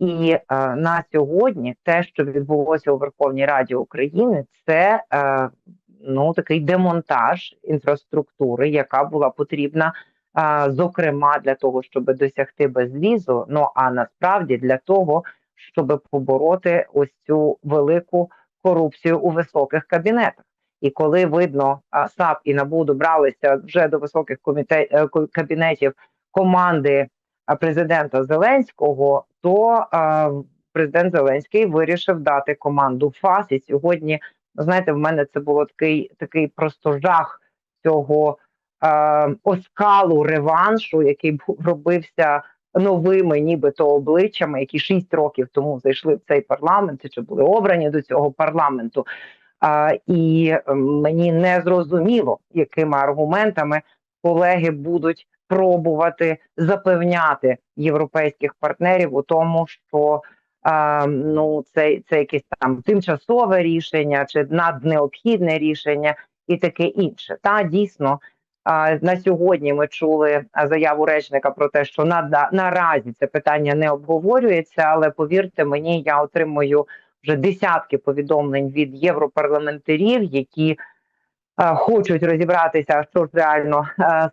І е, на сьогодні те, що відбулося у Верховній Раді України, це е, ну такий демонтаж інфраструктури, яка була потрібна, е, зокрема для того, щоб досягти безвізу. Ну а насправді для того, щоб побороти ось цю велику корупцію у високих кабінетах. І коли видно, а, САП і НАБУ добралися вже до високих комітет, е, кабінетів команди президента Зеленського, то президент Зеленський вирішив дати команду ФАС. І сьогодні, знаєте, в мене це було такий такий просто жах цього е, оскалу реваншу, який робився новими, нібито обличчями, які шість років тому зайшли в цей парламент чи були обрані до цього парламенту. А, і мені не зрозуміло, якими аргументами колеги будуть пробувати запевняти європейських партнерів у тому, що а, ну це, це якесь там тимчасове рішення чи наднеобхідне рішення, і таке інше. Та дійсно. А, на сьогодні ми чули заяву речника про те, що на, наразі це питання не обговорюється, але повірте мені, я отримую вже десятки повідомлень від європарламентарів, які е, хочуть розібратися, що реально е,